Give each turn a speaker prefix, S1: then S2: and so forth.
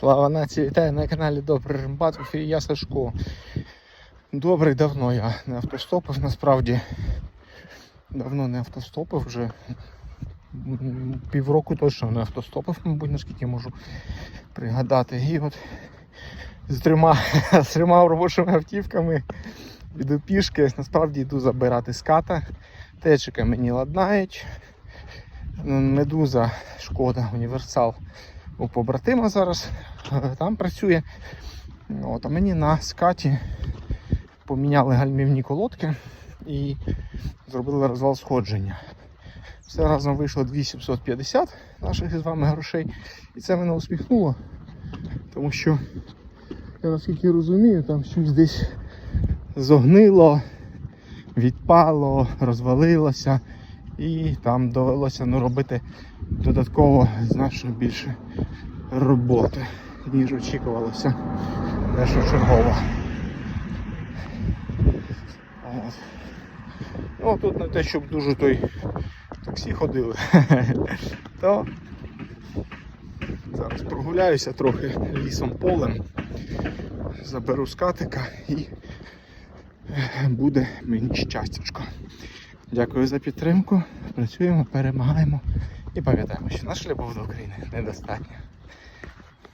S1: Слава нації, вітаю на каналі Добрий Римбатов і я Сашко. Добрий давно я не автостопив, насправді. Давно не автостопив вже. Півроку точно не автостопив, мабуть, наскільки можу пригадати. І от з трьома, з трьома робочими автівками йду пішки. Насправді йду забирати ската. Течики мені ладнають. Медуза, шкода, універсал у побратима зараз там працює. От, а мені на скаті поміняли гальмівні колодки і зробили розвал сходження. Все разом вийшло 2750 наших з вами грошей. І це мене усміхнуло, тому що я наскільки розумію, там щось десь зогнило, відпало, розвалилося. І там довелося ну, робити додатково значно більше роботи, ніж очікувалося першочергово. Ну, тут не те, щоб дуже той таксі ходили, то зараз прогуляюся трохи лісом полем, заберу скатика і буде мені щастячко. Дякую за підтримку. Працюємо, перемагаємо і пам'ятаємо, що наша любов до України недостатня.